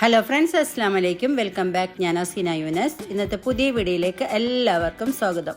Hello friends അസ്സാം വലൈക്കും welcome back ഞാൻ അസീന യുനസ് ഇന്നത്തെ പുതിയ വീഡിയോയിലേക്ക് എല്ലാവർക്കും സ്വാഗതം.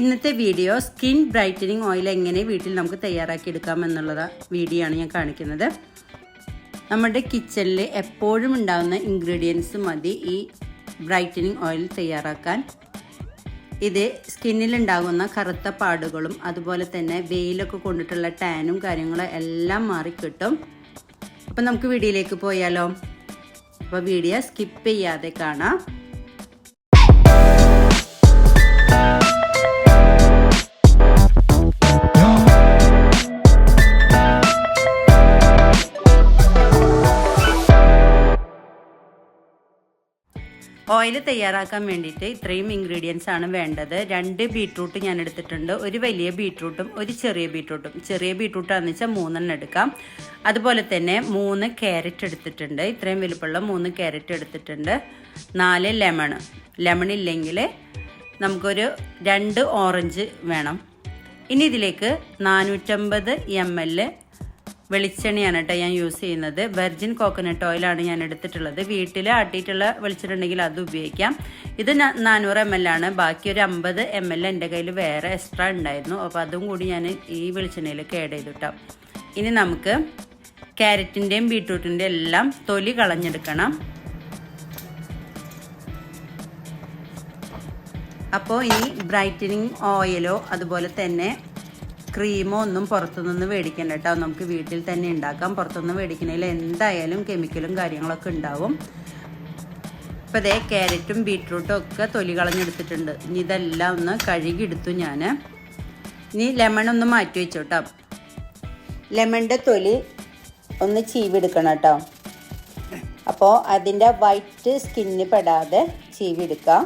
ഇന്നത്തെ വീഡിയോ സ്കിൻ ബ്രൈറ്റനിങ് ഓയിൽ എങ്ങനെ വീട്ടിൽ നമുക്ക് തയ്യാറാക്കി എടുക്കാം എന്നുള്ള വീഡിയോ ആണ് ഞാൻ കാണിക്കുന്നത്. നമ്മുടെ കിച്ചണിൽ എപ്പോഴും ഉണ്ടാകുന്ന ഇൻഗ്രീഡിയൻസ് മതി ഈ ബ്രൈറ്റനിങ് ഓയിൽ തയ്യാറാക്കാൻ. ഇത് സ്കിന്നിലുണ്ടാകുന്ന കറുത്ത പാടുകളും അതുപോലെ തന്നെ വെയിലൊക്കെ കൊണ്ടിട്ടുള്ള ടാനും കാര്യങ്ങളും എല്ലാം മാറിക്കിട്ടും. അപ്പം നമുക്ക് വീഡിയോയിലേക്ക് പോയാലോ? അപ്പോൾ വീഡിയോ സ്കിപ്പ് ചെയ്യാതെ കാണാം. ഓയിൽ തയ്യാറാക്കാൻ വേണ്ടിയിട്ട് ഇത്രയും ഇൻഗ്രീഡിയൻസ് ആണ് വേണ്ടത്. രണ്ട് ബീട്രൂട്ട് ഞാൻ എടുത്തിട്ടുണ്ട്. ഒരു വലിയ ബീട്രൂട്ടും ഒരു ചെറിയ ബീട്രൂട്ടും ചെറിയ ബീട്രൂട്ടാണെന്ന് വെച്ചാൽ മൂന്നെണ്ണം എടുക്കാം. അതുപോലെ തന്നെ മൂന്ന് ക്യാരറ്റ് എടുത്തിട്ടുണ്ട്. ഇത്രയും വലുപ്പമുള്ള മൂന്ന് ക്യാരറ്റ് എടുത്തിട്ടുണ്ട്. നാല് ലെമൺ ലെമൺ ഇല്ലെങ്കിൽ നമുക്കൊരു രണ്ട് ഓറഞ്ച് വേണം. ഇനി ഇതിലേക്ക് നാനൂറ്റമ്പത് എം എൽ വെളിച്ചെണ്ണയാണ് കേട്ടോ ഞാൻ യൂസ് ചെയ്യുന്നത്. വെർജിൻ കോക്കനട്ട് ഓയിലാണ് ഞാൻ എടുത്തിട്ടുള്ളത്. വീട്ടിൽ ആട്ടിയിട്ടുള്ള വെളിച്ചെണ്ണ ഉണ്ടെങ്കിൽ അത് ഉപയോഗിക്കാം. ഇത് നാനൂറ് എം എൽ ആണ്. ബാക്കി ഒരു അമ്പത് എം എൽ എന്റെ കയ്യിൽ വേറെ എക്സ്ട്രാ ഉണ്ടായിരുന്നു. അപ്പോൾ അതും കൂടി ഞാൻ ഈ വെളിച്ചെണ്ണയിലേക്ക് ആഡ് ചെയ്തു കേട്ടോ ഇനി നമുക്ക് ക്യാരറ്റിന്റെയും ബീട്രൂട്ടിന്റെയും എല്ലാം തൊലി കളഞ്ഞെടുക്കണം. അപ്പോൾ ഇനി ബ്രൈറ്റനിങ് ഓയിലോ അതുപോലെ തന്നെ ക്രീമോ ഒന്നും പുറത്തുനിന്ന് മേടിക്കണ്ട കേട്ടോ നമുക്ക് വീട്ടിൽ തന്നെ ഉണ്ടാക്കാം. പുറത്തുനിന്ന് മേടിക്കണതിൽ എന്തായാലും കെമിക്കലും കാര്യങ്ങളൊക്കെ ഉണ്ടാവും. ഇപ്പം അതേ ക്യാരറ്റും ബീട്രൂട്ടും ഒക്കെ തൊലി കളഞ്ഞെടുത്തിട്ടുണ്ട്. ഇനി ഇതെല്ലാം ഒന്ന് കഴുകിയെടുത്തു ഞാൻ ഇനി ലെമൺ ഒന്ന് മാറ്റി വെച്ചു കേട്ടോ ലെമണിന്റെ തൊലി ഒന്ന് ചീവെടുക്കണം കേട്ടോ അപ്പോൾ അതിന്റെ വൈറ്റ് സ്കിന്നിൽ പെടാതെ ചീവെടുക്കാം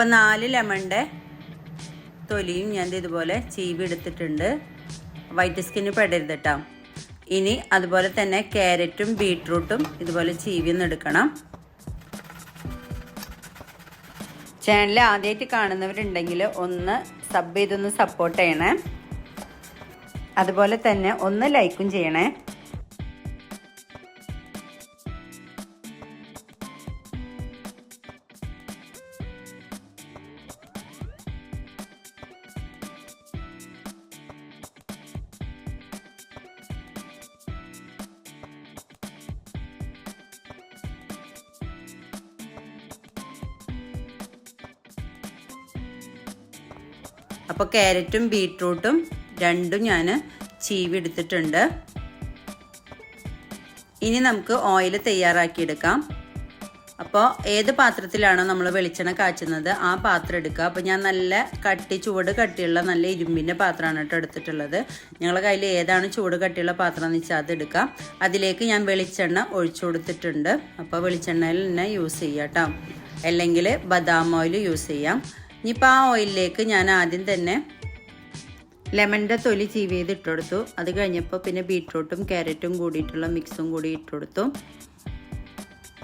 അപ്പം നാല് ലെമണിന്റെ തൊലിയും ഞാൻ ഇതുപോലെ ചീവി എടുത്തിട്ടുണ്ട്. വൈറ്റ് സ്കിന്ന് പെടരുത് ഇനി അതുപോലെ തന്നെ ക്യാരറ്റും ബീട്രൂട്ടും ഇതുപോലെ ചീവി എടുക്കണം. ചാനൽ ആദ്യമായിട്ട് കാണുന്നവരുണ്ടെങ്കിൽ ഒന്ന് സബ് ചെയ്തൊന്ന് സപ്പോർട്ട് ചെയ്യണേ. അതുപോലെ തന്നെ ഒന്ന് ലൈക്കും ചെയ്യണേ. അപ്പോൾ ക്യാരറ്റും ബീട്രൂട്ടും രണ്ടും ഞാൻ ചീവി എടുത്തിട്ടുണ്ട്. ഇനി നമുക്ക് ഓയിൽ തയ്യാറാക്കിയെടുക്കാം. അപ്പോൾ ഏത് പാത്രത്തിലാണോ നമ്മൾ വെളിച്ചെണ്ണ കാച്ചുന്നത് ആ പാത്രം എടുക്കുക. അപ്പോൾ ഞാൻ നല്ല കട്ടി ചൂട് കട്ടിയുള്ള നല്ല ഇരുമ്പിന്റെ പാത്രമാണ് കേട്ടോ എടുത്തിട്ടുള്ളത്. ഞങ്ങളുടെ കയ്യിൽ ഏതാണ് ചൂട് കട്ടിയുള്ള പാത്രം എന്ന് വെച്ചാൽ അത് എടുക്കാം. അതിലേക്ക് ഞാൻ വെളിച്ചെണ്ണ ഒഴിച്ചു കൊടുത്തിട്ടുണ്ട്. അപ്പോൾ വെളിച്ചെണ്ണയിൽ തന്നെ യൂസ് ചെയ്യാം കേട്ടോ. അല്ലെങ്കിൽ ബദാം ഓയിൽ യൂസ് ചെയ്യാം. ഇനിയിപ്പോൾ ആ ഓയിലിലേക്ക് ഞാൻ ആദ്യം തന്നെ ലെമണിന്റെ തൊലി ചീവ് ചെയ്ത് ഇട്ടുകൊടുത്തു അത് കഴിഞ്ഞപ്പോൾ പിന്നെ ബീട്രൂട്ടും ക്യാരറ്റും കൂടിയിട്ടുള്ള മിക്സും കൂടി ഇട്ടുകൊടുത്തു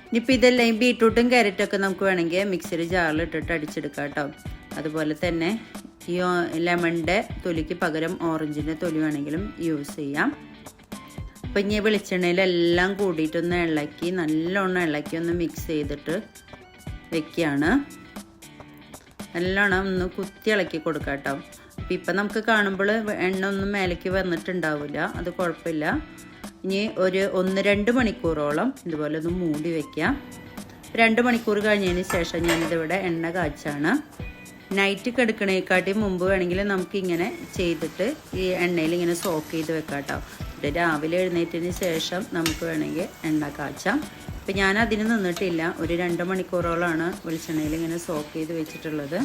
ഇനിയിപ്പോൾ ഇതെല്ലാം ഈ ബീട്രൂട്ടും ക്യാരറ്റൊക്കെ നമുക്ക് വേണമെങ്കിൽ മിക്സിയിൽ ജാറിൽ ഇട്ടിട്ട് അടിച്ചെടുക്കാം കേട്ടോ. അതുപോലെ തന്നെ ഈ ലെമണിന്റെ തൊലിക്ക് പകരം ഓറഞ്ചിന്റെ തൊലി വേണമെങ്കിലും യൂസ് ചെയ്യാം. അപ്പോൾ ഇനി വെളിച്ചെണ്ണയിലെല്ലാം കൂടിയിട്ടൊന്ന് ഇളക്കി നല്ലോണം ഇളക്കി ഒന്ന് മിക്സ് ചെയ്തിട്ട് വെക്കുകയാണ്. നല്ലോണം ഒന്ന് കുത്തി ഇളക്കി കൊടുക്കാം കേട്ടോ അപ്പം ഇപ്പം നമുക്ക് കാണുമ്പോൾ എണ്ണ ഒന്നും മേലേക്ക് വന്നിട്ടുണ്ടാവില്ല. അത് കുഴപ്പമില്ല. ഇനി ഒരു ഒന്ന് രണ്ട് മണിക്കൂറോളം ഇതുപോലെ ഒന്ന് മൂടി വയ്ക്കാം രണ്ട് മണിക്കൂർ കഴിഞ്ഞതിന് ശേഷം ഞാനിതിവിടെ എണ്ണ കാച്ചാണ്. നൈറ്റ് കിടക്കണേക്കാട്ടി മുമ്പ് വേണമെങ്കിൽ നമുക്കിങ്ങനെ ചെയ്തിട്ട് ഈ എണ്ണയിൽ ഇങ്ങനെ സോക്ക് ചെയ്ത് വെക്കാം കേട്ടോ എന്നിട്ട് രാവിലെ എഴുന്നേറ്റതിന് ശേഷം നമുക്ക് വേണമെങ്കിൽ എണ്ണ കാച്ചാം. അപ്പം ഞാൻ അതിന് നിന്നിട്ടില്ല. ഒരു രണ്ട് മണിക്കൂറോളമാണ് വെളിച്ചെണ്ണയിൽ ഇങ്ങനെ സോക്ക് ചെയ്ത് വെച്ചിട്ടുള്ളത്.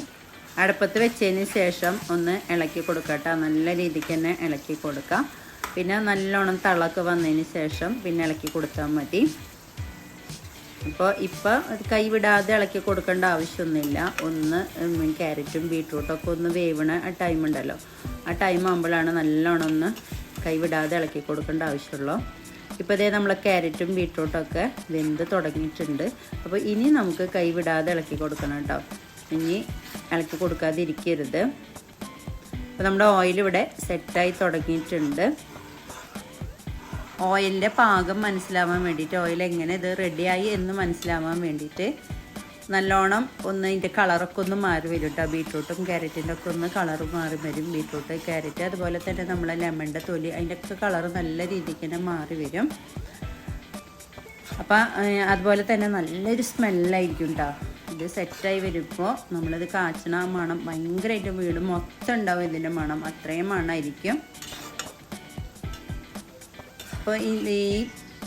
അടുപ്പത്ത് വെച്ചതിന് ശേഷം ഒന്ന് ഇളക്കി കൊടുക്കട്ടെ നല്ല രീതിക്ക് തന്നെ ഇളക്കി കൊടുക്കാം. പിന്നെ നല്ലോണം തിളക്ക് വന്നതിന് ശേഷം പിന്നെ ഇളക്കി കൊടുത്താൽ മതി. അപ്പോൾ ഇപ്പോൾ കൈവിടാതെ ഇളക്കി കൊടുക്കേണ്ട ആവശ്യമൊന്നുമില്ല. ഒന്ന് ക്യാരറ്റും ബീട്രൂട്ടും ഒക്കെ ഒന്ന് വേവണ ആ ടൈം ഉണ്ടല്ലോ. ആ ടൈം ആകുമ്പോഴാണ് നല്ലോണം ഒന്ന് കൈ വിടാതെ ഇളക്കി കൊടുക്കേണ്ട ആവശ്യമുള്ളൂ. ഇപ്പോൾ ഇതേ നമ്മളെ ക്യാരറ്റും ബീട്രൂട്ടും ഒക്കെ വെന്ത് തുടങ്ങിയിട്ടുണ്ട്. അപ്പോൾ ഇനി നമുക്ക് കൈവിടാതെ ഇളക്കി കൊടുക്കണം കേട്ടോ. ഇനി ഇളക്കി കൊടുക്കാതെ ഇരിക്കരുത്. അപ്പോൾ നമ്മുടെ ഓയിൽ ഇവിടെ സെറ്റായി തുടങ്ങിയിട്ടുണ്ട്. ഓയിലിന്റെ പാകം മനസ്സിലാവാൻ വേണ്ടിയിട്ട് ഓയിൽ എങ്ങനെ ഇത് റെഡിയായി എന്ന് മനസ്സിലാവാൻ വേണ്ടിയിട്ട് നല്ലോണം ഒന്ന് ഇതിന്റെ കളറൊക്കെ ഒന്ന് മാറി വരും കേട്ടോ ബീട്രൂട്ടും ക്യാരറ്റിന്റെ ഒക്കെ ഒന്ന് കളറ് മാറി വരും. ബീട്രൂട്ട് ക്യാരറ്റ് അതുപോലെ തന്നെ നമ്മളെ ലെമണിന്റെ തൊലി അതിന്റെ ഒക്കെ കളറ് നല്ല രീതിക്ക് തന്നെ മാറി വരും. അപ്പം അതുപോലെ തന്നെ നല്ലൊരു സ്മെല്ലായിരിക്കും കേട്ടോ ഇത് സെറ്റായി വരുമ്പോൾ നമ്മളിത് കാച്ചണ മണം ഭയങ്കരമായിട്ട് വീട് മൊത്തം ഉണ്ടാവും ഇതിന്റെ മണം. അത്രയും മണമായിരിക്കും അപ്പോൾ ഈ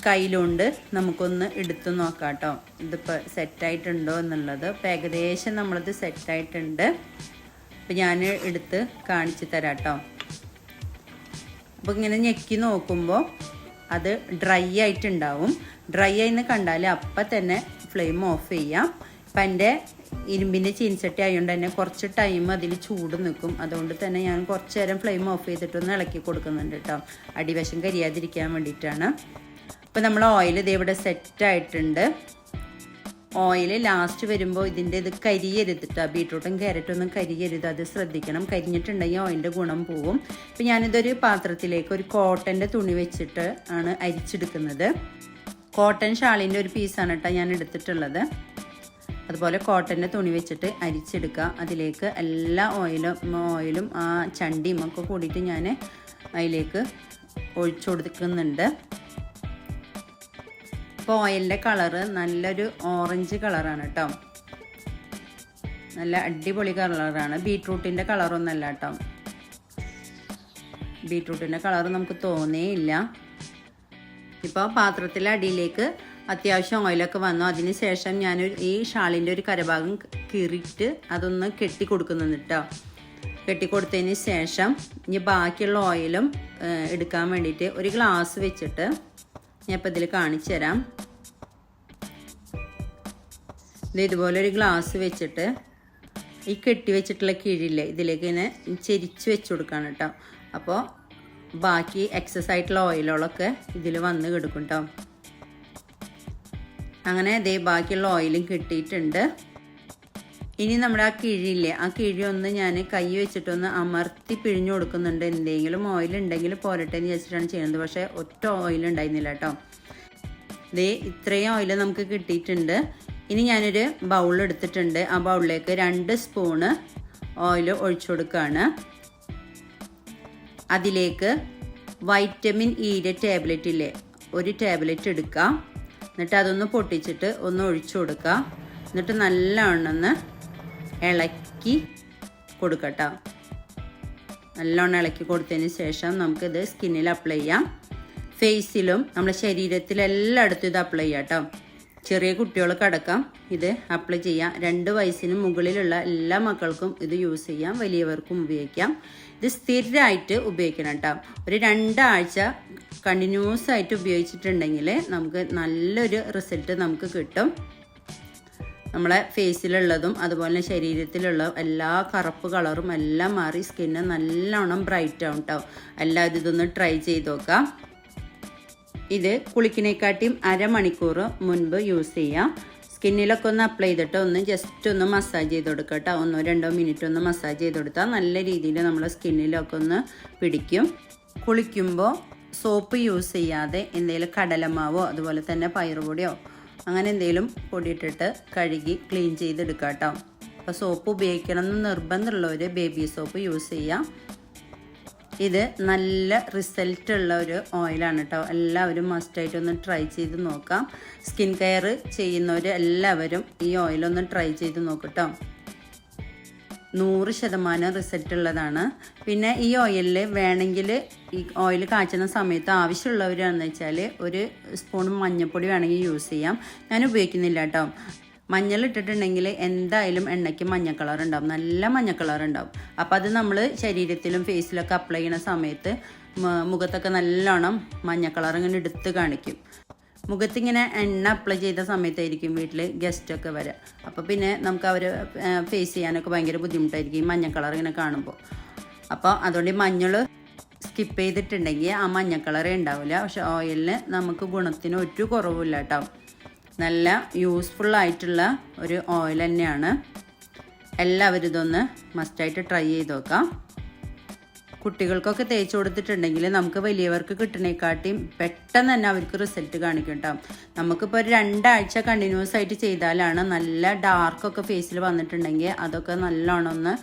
കയ്യിലുണ്ട്. നമുക്കൊന്ന് എടുത്തു നോക്കാം കേട്ടോ ഇതിപ്പോൾ സെറ്റായിട്ടുണ്ടോ എന്നുള്ളത്. അപ്പോൾ ഏകദേശം നമ്മളിത് സെറ്റായിട്ടുണ്ട്. അപ്പോൾ ഞാൻ എടുത്ത് കാണിച്ചു തരാം കേട്ടോ അപ്പോൾ ഇങ്ങനെ ഞെക്കി നോക്കുമ്പോൾ അത് ഡ്രൈ ആയിട്ടുണ്ടാവും. ഡ്രൈ ആയിന്ന് കണ്ടാൽ അപ്പം തന്നെ ഫ്ലെയിം ഓഫ് ചെയ്യാം. അപ്പം എന്റെ ഇരുമ്പിന്റെ ചീൻചട്ടി ആയതുകൊണ്ട് തന്നെ കുറച്ച് ടൈം അതിൽ ചൂട് നിൽക്കും അതുകൊണ്ട് തന്നെ ഞാൻ കുറച്ച് നേരം ഫ്ലെയിം ഓഫ് ചെയ്തിട്ടൊന്ന് ഇളക്കി കൊടുക്കുന്നുണ്ട് കേട്ടോ. അടിവശം കരിയാതിരിക്കാൻ വേണ്ടിയിട്ടാണ്. അപ്പോൾ നമ്മൾ ഓയിൽ ഇത് ഇവിടെ സെറ്റായിട്ടുണ്ട് ഓയിൽ ലാസ്റ്റ് വരുമ്പോൾ ഇതിന്റെ ഇത് കരിയരുത് കേട്ടോ ബീട്രൂട്ടും ക്യാരറ്റും ഒന്നും കരിയരുത്. അത് ശ്രദ്ധിക്കണം. കരിഞ്ഞിട്ടുണ്ടെങ്കിൽ ഓയിലിന്റെ ഗുണം പോവും. ഇപ്പം ഞാനിതൊരു പാത്രത്തിലേക്ക് ഒരു കോട്ടന്റെ തുണി വെച്ചിട്ട് ആണ് അരിച്ചെടുക്കുന്നത്. കോട്ടൺ ഷാളിന്റെ ഒരു പീസാണ് കേട്ടോ ഞാൻ എടുത്തിട്ടുള്ളത്. അതുപോലെ കോട്ടന്റെ തുണി വെച്ചിട്ട് അരിച്ചെടുക്കുക. അതിലേക്ക് എല്ലാ ഓയിലും ഓയിലും ആ ചണ്ടിയും ഒക്കെ കൂടിയിട്ട് ഞാൻ അതിലേക്ക് ഒഴിച്ചു കൊടുക്കുന്നുണ്ട്. ഇപ്പോൾ ഓയിലിന്റെ കളറ് നല്ലൊരു ഓറഞ്ച് കളറാണ് കേട്ടോ നല്ല അടിപൊളി കളറാണ് ബീട്രൂട്ടിന്റെ കളറൊന്നല്ല കേട്ടോ ബീട്രൂട്ടിന്റെ കളർ നമുക്ക് തോന്നേയില്ല. ഇപ്പോൾ പാത്രത്തിലെ അടിയിലേക്ക് അത്യാവശ്യം ഓയിലൊക്കെ വന്നു. അതിന് ശേഷം ഞാൻ ഈ ഷാളിന്റെ ഒരു കരഭാഗം കീറിയിട്ട് അതൊന്ന് കെട്ടി കൊടുക്കുന്നുണ്ട് കേട്ടോ കെട്ടി കൊടുത്തതിന് ശേഷം ഇനി ബാക്കിയുള്ള ഓയിലും എടുക്കാൻ വേണ്ടിയിട്ട് ഒരു ഗ്ലാസ് വെച്ചിട്ട് ഞാൻ ഇപ്പോൾ ഇതിൽ കാണിച്ചു തരാം. ഇത് ഇതുപോലെ ഒരു ഗ്ലാസ് വെച്ചിട്ട് ഈ കെട്ടി വെച്ചിട്ടുള്ള കിഴില്ലേ ഇതിലേക്ക് ഇങ്ങനെ ചെരിച്ച് വെച്ച് കൊടുക്കുകയാണ് കേട്ടോ അപ്പോൾ ബാക്കി എക്സസ് ആയിട്ടുള്ള ഓയിലുകളൊക്കെ ഇതിൽ വന്ന് കിടക്കും കേട്ടോ അങ്ങനെ ഇതേ ബാക്കിയുള്ള ഓയിലും കിട്ടിയിട്ടുണ്ട്. ഇനി നമ്മുടെ ആ കിഴിയില്ലേ ആ കിഴി ഒന്ന് ഞാൻ കൈ വെച്ചിട്ടൊന്ന് അമർത്തി പിഴിഞ്ഞു കൊടുക്കുന്നുണ്ട്. എന്തെങ്കിലും ഓയിൽ ഉണ്ടെങ്കിൽ പോരട്ടെ എന്ന് വെച്ചിട്ടാണ് ചെയ്യുന്നത്. പക്ഷേ ഒറ്റ ഓയിൽ ഉണ്ടായിരുന്നില്ല കേട്ടോ. ദേ ഇത്രയും ഓയിൽ നമുക്ക് കിട്ടിയിട്ടുണ്ട്. ഇനി ഞാനൊരു ബൗൾ എടുത്തിട്ടുണ്ട്. ആ ബൗളിലേക്ക് രണ്ട് സ്പൂണ് ഓയിൽ ഒഴിച്ചു കൊടുക്കുകയാണ്. അതിലേക്ക് വൈറ്റമിൻ ഇയുടെ ടാബ്ലറ്റ് ഇല്ലേ ഒരു ടാബ്ലറ്റ് എടുക്കുക എന്നിട്ട് അതൊന്ന് പൊട്ടിച്ചിട്ട് ഒന്ന് ഒഴിച്ചു കൊടുക്കുക എന്നിട്ട് നല്ലവണ്ണം ഇളക്കി കൊടുക്കട്ടോ. നല്ലോണം ഇളക്കി കൊടുത്തതിന് ശേഷം നമുക്കിത് സ്കിന്നിൽ അപ്ലൈ ചെയ്യാം. ഫേസിലും നമ്മുടെ ശരീരത്തിലെല്ലായിടത്തും ഇത് അപ്ലൈ ചെയ്യാം കേട്ടോ ചെറിയ കുട്ടികൾക്ക് അടക്കം ഇത് അപ്ലൈ ചെയ്യാം. രണ്ട് വയസ്സിന് മുകളിലുള്ള എല്ലാ മക്കൾക്കും ഇത് യൂസ് ചെയ്യാം. വലിയവർക്കും ഉപയോഗിക്കാം. ഇത് സ്ഥിരമായിട്ട് ഉപയോഗിക്കണം കേട്ടോ ഒരു രണ്ടാഴ്ച കണ്ടിന്യൂസ് ആയിട്ട് ഉപയോഗിച്ചിട്ടുണ്ടെങ്കിൽ നമുക്ക് നല്ലൊരു റിസൾട്ട് നമുക്ക് കിട്ടും. നമ്മളെ ഫേസിലുള്ളതും അതുപോലെ ശരീരത്തിലുള്ള എല്ലാ കറുപ്പ് കളറും എല്ലാം മാറി സ്കിന്ന് നല്ലോണം ബ്രൈറ്റ് ആവും കേട്ടോ എല്ലാവരും ഇതൊന്ന് ട്രൈ ചെയ്ത് നോക്കാം. ഇത് കുളിക്കിനെക്കാട്ടിയും അരമണിക്കൂർ മുൻപ് യൂസ് ചെയ്യാം. സ്കിന്നിലൊക്കെ ഒന്ന് അപ്ലൈ ചെയ്തിട്ട് ഒന്ന് ജസ്റ്റ് ഒന്ന് മസാജ് ചെയ്ത് കൊടുക്കുക കേട്ടോ ഒന്നോ രണ്ടോ മിനിറ്റ് ഒന്ന് മസാജ് ചെയ്ത് കൊടുത്താൽ നല്ല രീതിയിൽ നമ്മളെ സ്കിന്നിലൊക്കെ ഒന്ന് പിടിക്കും. കുളിക്കുമ്പോൾ സോപ്പ് യൂസ് ചെയ്യാതെ എന്തെങ്കിലും കടലമാവോ അതുപോലെ തന്നെ പയറുപൊടിയോ അങ്ങനെ എന്തെങ്കിലും പൊടിയിട്ടിട്ട് കഴുകി ക്ലീൻ ചെയ്തെടുക്കാം കേട്ടോ. അപ്പോൾ സോപ്പ് ഉപയോഗിക്കണം എന്ന് നിർബന്ധമുള്ളവർ ബേബി സോപ്പ് യൂസ് ചെയ്യാം. ഇത് നല്ല റിസൾട്ട് ഉള്ള ഒരു ഓയിലാണ് കേട്ടോ. എല്ലാവരും മസ്റ്റായിട്ട് ഒന്ന് ട്രൈ ചെയ്ത് നോക്കാം. സ്കിൻ കെയർ ചെയ്യുന്നവർ എല്ലാവരും ഈ ഓയിലൊന്ന് ട്രൈ ചെയ്ത് നോക്കട്ടോ നൂറ് ശതമാനം റിസൾട്ട് ഉള്ളതാണ്. പിന്നെ ഈ ഓയിലിൽ വേണമെങ്കിൽ ഈ ഓയിൽ കാച്ചുന്ന സമയത്ത് ആവശ്യമുള്ളവരാണെന്ന് വെച്ചാൽ ഒരു സ്പൂൺ മഞ്ഞൾപ്പൊടി വേണമെങ്കിൽ യൂസ് ചെയ്യാം. ഞാൻ ഉപയോഗിക്കുന്നില്ല കേട്ടോ മഞ്ഞൾ ഇട്ടിട്ടുണ്ടെങ്കിൽ എന്തായാലും എണ്ണയ്ക്ക് മഞ്ഞ കളർ ഉണ്ടാവും. നല്ല മഞ്ഞ കളർ ഉണ്ടാവും. അപ്പോൾ അത് നമ്മൾ ശരീരത്തിലും ഫേസിലൊക്കെ അപ്ലൈ ചെയ്യുന്ന സമയത്ത് മുഖത്തൊക്കെ നല്ലോണം മഞ്ഞ കളർ ഇങ്ങനെ എടുത്ത് കാണിക്കും. മുഖത്തിങ്ങനെ എണ്ണ അപ്ലൈ ചെയ്ത സമയത്തായിരിക്കും വീട്ടിൽ ഗസ്റ്റൊക്കെ വരിക അപ്പോൾ പിന്നെ നമുക്ക് അവർ ഫേസ് ചെയ്യാനൊക്കെ ഭയങ്കര ബുദ്ധിമുട്ടായിരിക്കും. ഈ മഞ്ഞ കളർ ഇങ്ങനെ കാണുമ്പോൾ അപ്പോൾ അതുകൊണ്ട് ഈ മഞ്ഞൾ സ്കിപ്പ് ചെയ്തിട്ടുണ്ടെങ്കിൽ ആ മഞ്ഞ കളറേ ഉണ്ടാവില്ല. പക്ഷെ ഓയിലിന് നമുക്ക് ഗുണത്തിന് ഒരു കുറവില്ല കേട്ടോ. നല്ല യൂസ്ഫുൾ ആയിട്ടുള്ള ഒരു ഓയിൽ തന്നെയാണ്. എല്ലാവരും ഇതൊന്ന് മസ്റ്റായിട്ട് ട്രൈ ചെയ്ത് നോക്കാം. കുട്ടികൾക്കൊക്കെ തേച്ച് കൊടുത്തിട്ടുണ്ടെങ്കിൽ നമുക്ക് വലിയവർക്ക് കിട്ടണേക്കാട്ടിയും പെട്ടെന്ന് തന്നെ അവർക്ക് റിസൾട്ട് കാണിക്കും കേട്ടോ നമുക്കിപ്പോൾ ഒരു രണ്ടാഴ്ച കണ്ടിന്യൂസ് ആയിട്ട് ചെയ്താലാണ് നല്ല ഡാർക്കൊക്കെ ഫേസിൽ വന്നിട്ടുണ്ടെങ്കിൽ അതൊക്കെ നല്ലോണം ഒന്ന്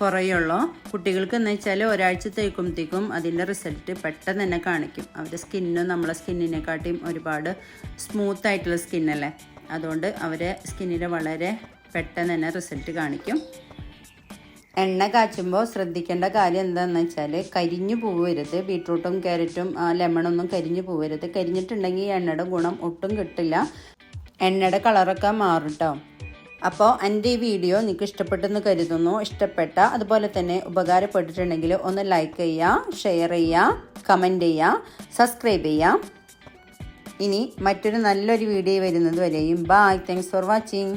കുറയുള്ളൂ. കുട്ടികൾക്ക് എന്ന് വെച്ചാൽ ഒരാഴ്ച തേക്കുമ്പോഴത്തേക്കും അതിന്റെ റിസൾട്ട് പെട്ടെന്ന് തന്നെ കാണിക്കും. അവരുടെ സ്കിന്നും നമ്മളെ സ്കിന്നിനെക്കാട്ടിയും ഒരുപാട് സ്മൂത്ത് ആയിട്ടുള്ള സ്കിന്നല്ലേ അതുകൊണ്ട് അവരെ സ്കിന്നിൽ വളരെ പെട്ടെന്ന് തന്നെ റിസൾട്ട് കാണിക്കും. എണ്ണ കാച്ചുമ്പോൾ ശ്രദ്ധിക്കേണ്ട കാര്യം എന്താണെന്ന് വെച്ചാൽ കരിഞ്ഞു പോവരുത്. ബീട്രൂട്ടും ക്യാരറ്റും ലെമണൊന്നും കരിഞ്ഞു പോവരുത്. കരിഞ്ഞിട്ടുണ്ടെങ്കിൽ എണ്ണയുടെ ഗുണം ഒട്ടും കിട്ടില്ല. എണ്ണയുടെ കളറൊക്കെ മാറും കേട്ടോ അപ്പോൾ എന്റെ ഈ വീഡിയോ നിങ്ങൾക്ക് ഇഷ്ടപ്പെട്ടെന്ന് കരുതുന്നു. ഇഷ്ടപ്പെട്ട അതുപോലെ തന്നെ ഉപകാരപ്പെട്ടിട്ടുണ്ടെങ്കിൽ ഒന്ന് ലൈക്ക് ചെയ്യുക ഷെയർ ചെയ്യുക കമന്റ് ചെയ്യുക സബ്സ്ക്രൈബ് ചെയ്യുക. ഇനി മറ്റൊരു നല്ലൊരു വീഡിയോ വരുന്നത് വരെയും. Bye thanks for watching